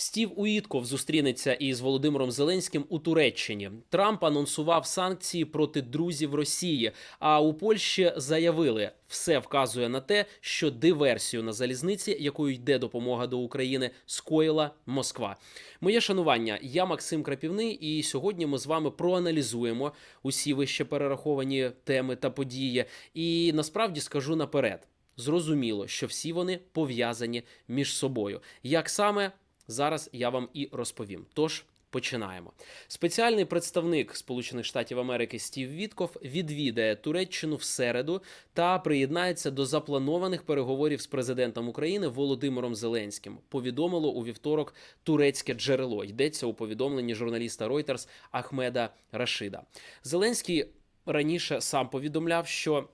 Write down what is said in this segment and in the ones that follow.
Стів Уітков зустрінеться із Володимиром Зеленським у Туреччині. Трамп анонсував санкції проти друзів Росії. А у Польщі заявили, все вказує на те, що диверсію на залізниці, якою йде допомога до України, скоїла Москва. Моє шанування. Я Максим Крапівний, і сьогодні ми з вами проаналізуємо усі вище перераховані теми та події. І насправді скажу наперед. Зрозуміло, що всі вони пов'язані між собою. Як саме зараз я вам і розповім. Тож починаємо. Спеціальний представник Сполучених Штатів Америки Стів Вітков відвідає Туреччину в середу та приєднається до запланованих переговорів з президентом України Володимиром Зеленським. Повідомило у вівторок турецьке джерело. Йдеться у повідомленні журналіста Reuters Ахмеда Рашида. Зеленський раніше сам повідомляв, що.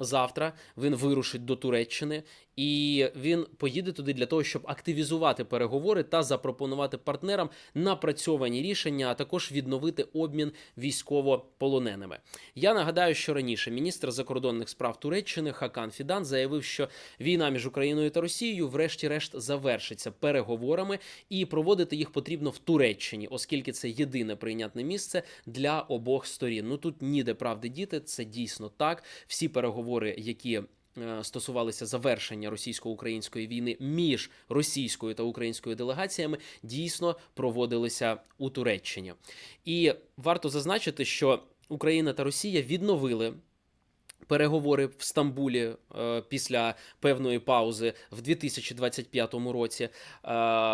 Завтра він вирушить до Туреччини і він поїде туди для того, щоб активізувати переговори та запропонувати партнерам напрацьовані рішення, а також відновити обмін військовополоненими. Я нагадаю, що раніше міністр закордонних справ Туреччини Хакан Фідан заявив, що війна між Україною та Росією, врешті-решт, завершиться переговорами, і проводити їх потрібно в Туреччині, оскільки це єдине прийнятне місце для обох сторін. Ну тут ніде правди діти, це дійсно так. Всі переговори, які стосувалися завершення російсько-української війни між російською та українською делегаціями, дійсно проводилися у Туреччині. І варто зазначити, що Україна та Росія відновили. Переговори в Стамбулі е, після певної паузи в 2025 році. Е,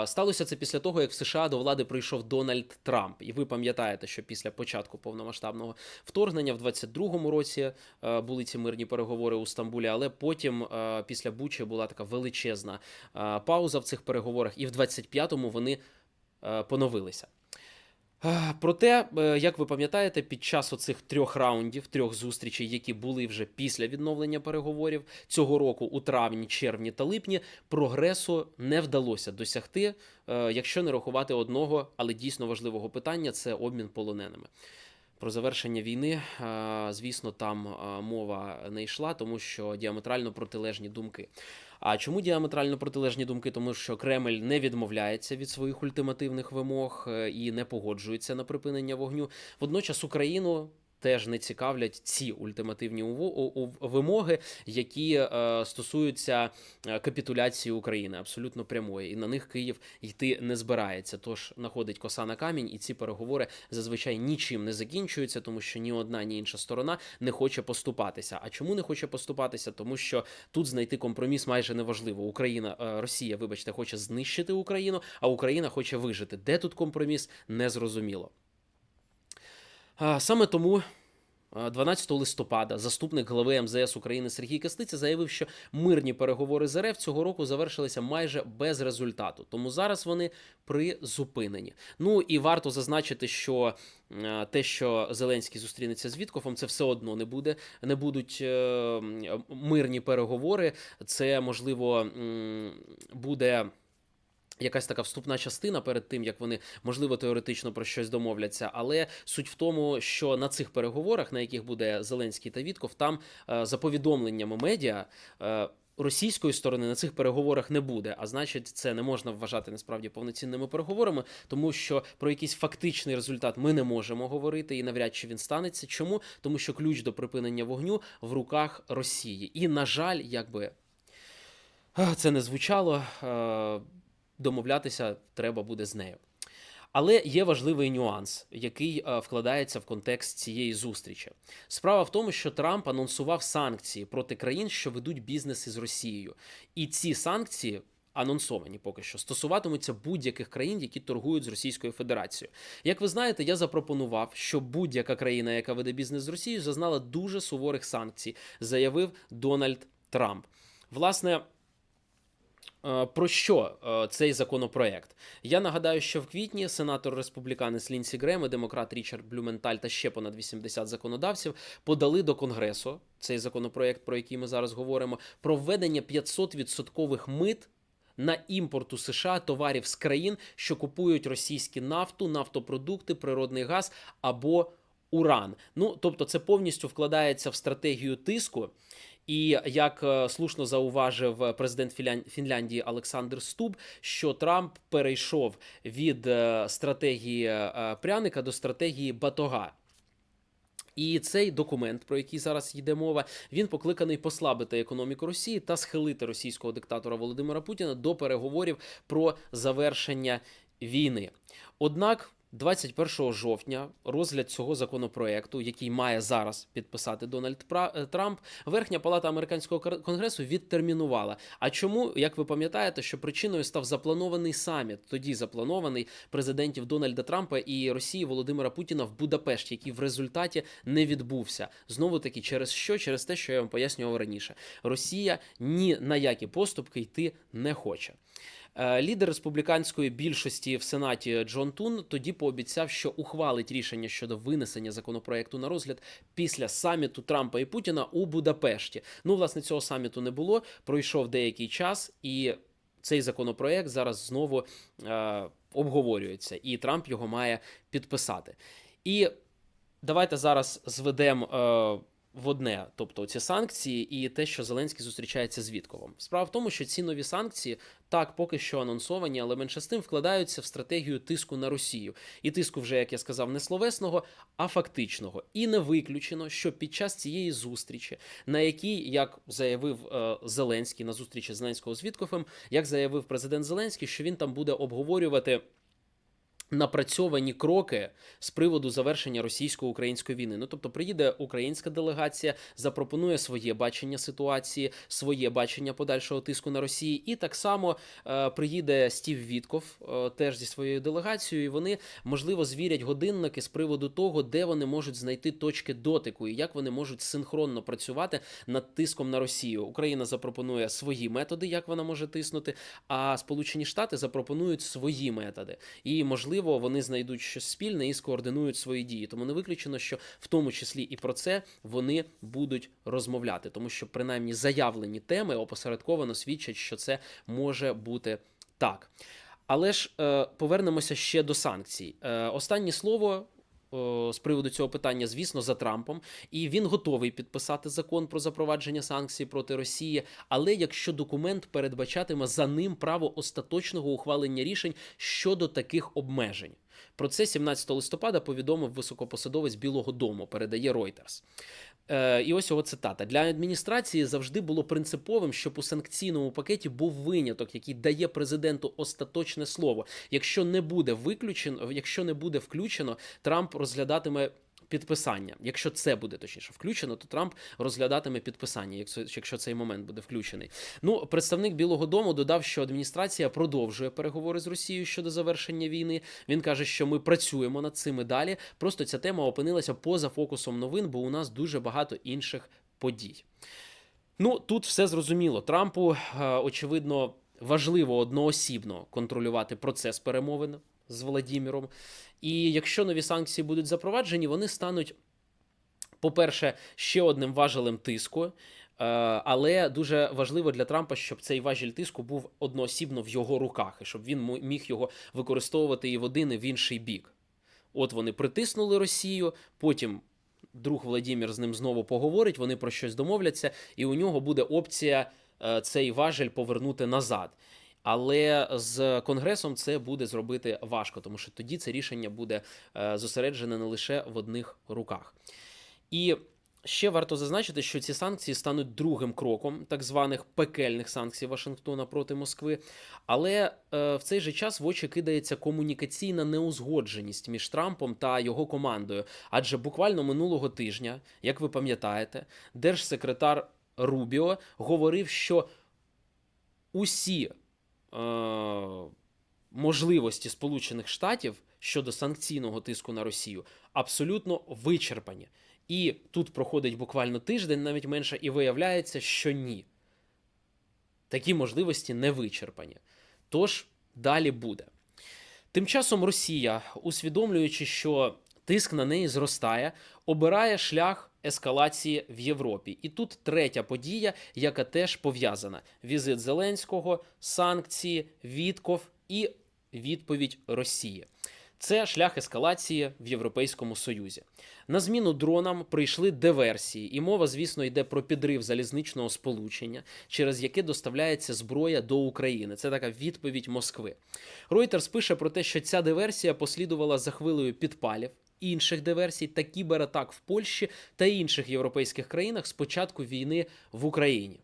сталося це після того, як в США до влади прийшов Дональд Трамп. І ви пам'ятаєте, що після початку повномасштабного вторгнення в 22-му році е, були ці мирні переговори у Стамбулі, але потім, е, після Бучі, була така величезна е, пауза в цих переговорах, і в 25-му вони е, поновилися. Проте, е, як ви пам'ятаєте, під час оцих трьох раундів, трьох зустрічей, які були вже після відновлення переговорів цього року, у травні, червні та липні, прогресу не вдалося досягти, е, якщо не рахувати одного, але дійсно важливого питання це обмін полоненими. Про завершення війни, е, звісно, там мова не йшла, тому що діаметрально протилежні думки. А чому діаметрально протилежні думки? Тому що Кремль не відмовляється від своїх ультимативних вимог е, і не погоджується на припинення вогню. Водночас Україну. Теж не цікавлять ці ультимативні вимоги, які е, стосуються е, капітуляції України, абсолютно прямої, і на них Київ йти не збирається. Тож находить коса на камінь, і ці переговори зазвичай нічим не закінчуються, тому що ні одна, ні інша сторона не хоче поступатися. А чому не хоче поступатися? Тому що тут знайти компроміс майже неважливо. Україна, е, Росія, вибачте, хоче знищити Україну, а Україна хоче вижити. Де тут компроміс? Незрозуміло. Саме тому. 12 листопада заступник глави МЗС України Сергій Кастиця заявив, що мирні переговори з РФ цього року завершилися майже без результату. Тому зараз вони призупинені. Ну і варто зазначити, що е, те, що Зеленський зустрінеться з Віткофом, це все одно не буде. Не будуть е, мирні переговори. Це можливо буде. Якась така вступна частина перед тим, як вони можливо теоретично про щось домовляться, але суть в тому, що на цих переговорах, на яких буде Зеленський та Вітков, там е, за повідомленнями медіа. е, Російської сторони на цих переговорах не буде, а значить, це не можна вважати насправді повноцінними переговорами, тому що про якийсь фактичний результат ми не можемо говорити, і навряд чи він станеться. Чому? Тому що ключ до припинення вогню в руках Росії. І, на жаль, якби е, це не звучало. Домовлятися треба буде з нею. Але є важливий нюанс, який е, вкладається в контекст цієї зустрічі. Справа в тому, що Трамп анонсував санкції проти країн, що ведуть бізнес із Росією, і ці санкції. Анонсовані поки що стосуватимуться будь-яких країн, які торгують з Російською Федерацією. Як ви знаєте, я запропонував, що будь-яка країна, яка веде бізнес з Росією, зазнала дуже суворих санкцій, заявив Дональд Трамп. Власне, Про що е, цей законопроект? Я нагадаю, що в квітні сенатор республіканець Лінсі Грем і демократ Річард Блюменталь та ще понад 80 законодавців подали до конгресу цей законопроект, про який ми зараз говоримо, про введення 500% мит на імпорт у США товарів з країн, що купують російські нафту, нафтопродукти, природний газ або уран. Ну тобто, це повністю вкладається в стратегію тиску. І як е, слушно зауважив президент Філян- Фінляндії Олександр Стуб, що Трамп перейшов від е, стратегії е, пряника до стратегії батога. І цей документ, про який зараз йде мова, він покликаний послабити економіку Росії та схилити російського диктатора Володимира Путіна до переговорів про завершення війни. Однак. 21 жовтня розгляд цього законопроекту, який має зараз підписати Дональд е, Трамп, Верхня палата американського конгресу відтермінувала. А чому, як ви пам'ятаєте, що причиною став запланований саміт, тоді запланований президентів Дональда Трампа і Росії Володимира Путіна в Будапешті, який в результаті не відбувся. Знову таки, через що? Через те, що я вам пояснював раніше. Росія ні на які поступки йти не хоче. Е, Лідер республіканської більшості в Сенаті Джон Тун тоді пообіцяв, що ухвалить рішення щодо винесення законопроекту на розгляд після саміту Трампа і Путіна у Будапешті. Ну, власне, цього саміту не було. Пройшов деякий час, і цей законопроект зараз знову е, обговорюється, і Трамп його має підписати. І давайте зараз зведемо. Е, в одне, тобто ці санкції і те, що Зеленський зустрічається з Вітковом. Справа в тому, що ці нові санкції так поки що анонсовані, але менше з тим вкладаються в стратегію тиску на Росію. І тиску, вже як я сказав, не словесного, а фактичного. І не виключено, що під час цієї зустрічі, на якій, як заявив е, Зеленський на зустрічі Зеленського з Вітковим, як заявив президент Зеленський, що він там буде обговорювати. Напрацьовані кроки з приводу завершення російсько-української війни. Ну тобто, приїде українська делегація, запропонує своє бачення ситуації, своє бачення подальшого тиску на Росії, і так само е, приїде Стів Вітков е, теж зі своєю делегацією. і Вони можливо звірять годинники з приводу того, де вони можуть знайти точки дотику і як вони можуть синхронно працювати над тиском на Росію. Україна запропонує свої методи, як вона може тиснути. А Сполучені Штати запропонують свої методи, і можливо вони знайдуть щось спільне і скоординують свої дії. Тому не виключено, що в тому числі і про це вони будуть розмовляти, тому що принаймні заявлені теми опосередковано свідчать, що це може бути так. Але ж е, повернемося ще до санкцій. Е, останнє слово. Е, З приводу цього питання, звісно, за Трампом, і він готовий підписати закон про запровадження санкцій проти Росії. Але якщо документ передбачатиме за ним право остаточного ухвалення рішень щодо таких обмежень, про це 17 листопада повідомив високопосадовець Білого Дому, передає Reuters. Е, і ось його цитата: для адміністрації завжди було принциповим, щоб у санкційному пакеті був виняток, який дає президенту остаточне слово. Якщо не буде виключено, якщо не буде включено, Трамп розглядатиме. Підписання, якщо це буде точніше включено, то Трамп розглядатиме підписання, якщо, якщо цей момент буде включений. Ну, представник Білого Дому додав, що адміністрація продовжує переговори з Росією щодо завершення війни. Він каже, що ми працюємо над цим і далі. Просто ця тема опинилася поза фокусом новин, бо у нас дуже багато інших подій. Ну тут все зрозуміло. Трампу е, очевидно важливо одноосібно контролювати процес перемовин з Владіміром. І якщо нові санкції будуть запроваджені, вони стануть, по-перше, ще одним важелем тиску. Е, Але дуже важливо для Трампа, щоб цей важіль тиску був одноосібно в його руках, і щоб він міг його використовувати і в один, і в інший бік. От вони притиснули Росію, потім друг Владімір з ним знову поговорить, вони про щось домовляться, і у нього буде опція е, цей важель повернути назад. Але з Конгресом це буде зробити важко, тому що тоді це рішення буде е, зосереджене не лише в одних руках. І ще варто зазначити, що ці санкції стануть другим кроком так званих пекельних санкцій Вашингтона проти Москви. Але е, в цей же час в очі кидається комунікаційна неузгодженість між Трампом та його командою. Адже буквально минулого тижня, як ви пам'ятаєте, держсекретар Рубіо говорив, що усі можливості Сполучених Штатів щодо санкційного тиску на Росію абсолютно вичерпані. І тут проходить буквально тиждень, навіть менше, і виявляється, що ні. Такі можливості не вичерпані. Тож далі буде. Тим часом Росія, усвідомлюючи, що тиск на неї зростає, обирає шлях ескалації в Європі. І тут третя подія, яка теж пов'язана: візит Зеленського, санкції, Вітков і відповідь Росії. Це шлях ескалації в Європейському Союзі. На зміну дронам прийшли диверсії, і мова, звісно, йде про підрив залізничного сполучення, через яке доставляється зброя до України. Це така відповідь Москви. Reuters пише про те, що ця диверсія послідувала за хвилею підпалів. Інших диверсій та кібератак в Польщі та інших європейських країнах з початку війни в Україні.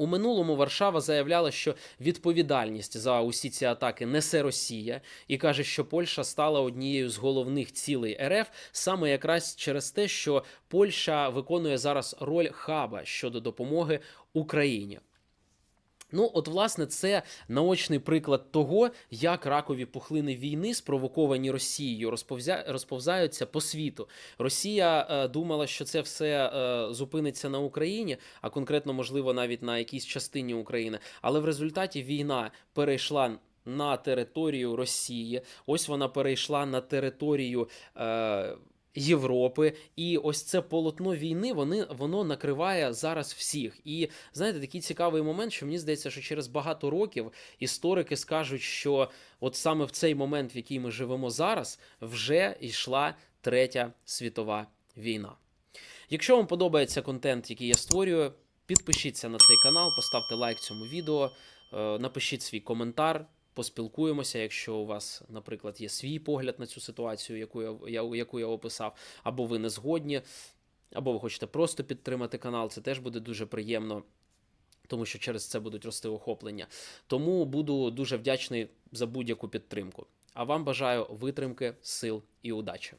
У минулому Варшава заявляла, що відповідальність за усі ці атаки несе Росія, і каже, що Польща стала однією з головних цілей РФ саме якраз через те, що Польща виконує зараз роль хаба щодо допомоги Україні. Ну, от, власне, це наочний приклад того, як ракові пухлини війни, спровоковані Росією, розповзя... розповзаються по світу. Росія е, думала, що це все е, зупиниться на Україні, а конкретно, можливо, навіть на якійсь частині України. Але в результаті війна перейшла. На територію Росії, ось вона перейшла на територію е, Європи, і ось це полотно війни вони, воно накриває зараз всіх. І знаєте, такий цікавий момент, що мені здається, що через багато років історики скажуть, що от саме в цей момент, в який ми живемо зараз, вже йшла третя світова війна. Якщо вам подобається контент, який я створюю, підпишіться на цей канал, поставте лайк цьому відео, е, напишіть свій коментар. Поспілкуємося, якщо у вас, наприклад, є свій погляд на цю ситуацію, яку я, я, яку я описав, або ви не згодні, або ви хочете просто підтримати канал, це теж буде дуже приємно, тому що через це будуть рости охоплення. Тому буду дуже вдячний за будь-яку підтримку. А вам бажаю витримки, сил і удачі.